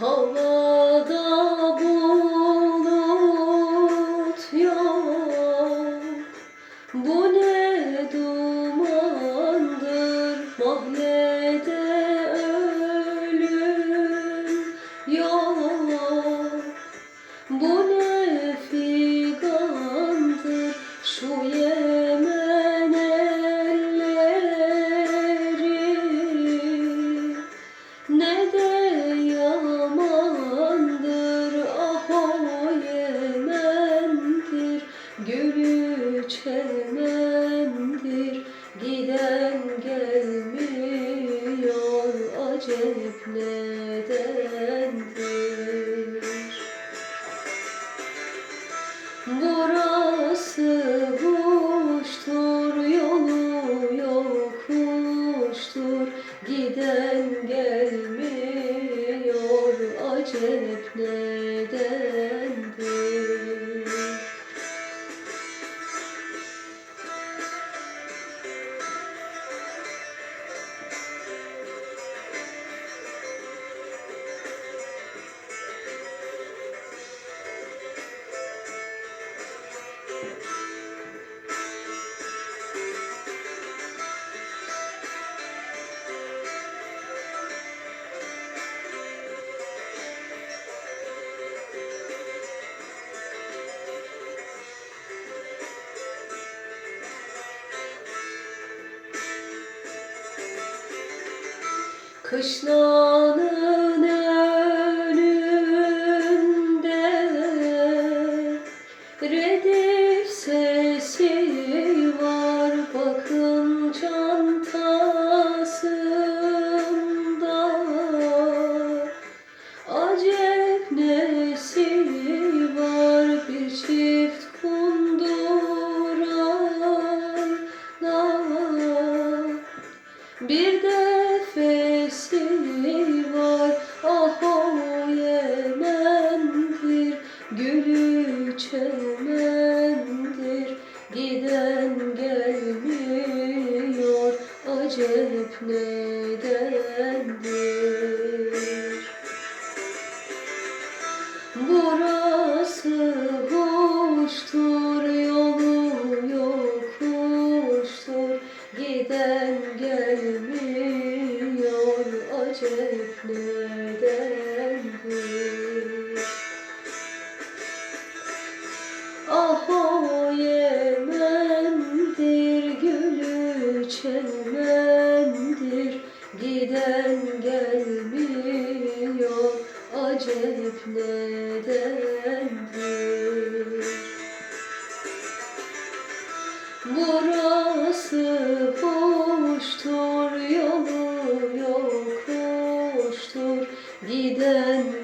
Havada bulut yok Bu ne dumandır? Mahallede ölüm yok Bu ne Gülü çemendir Giden gelmiyor acep nedendir? Burası kuştur, yolu yokuştur Giden gelmiyor, Kışlanın önünde Redif sesi var bakın çantasında. Acep nesi var? Bir çift kunduran bir defesi var ah o Yemen'dir Gülü çemendir Giden gelmiyor. Acep nedendir? Burası hoştur, yolu yokuştur Giden gelmiyor, acep nedendir Ah o Yemen'dir, gülü Giden gelmiyor, acep nedendir? Burası 你的。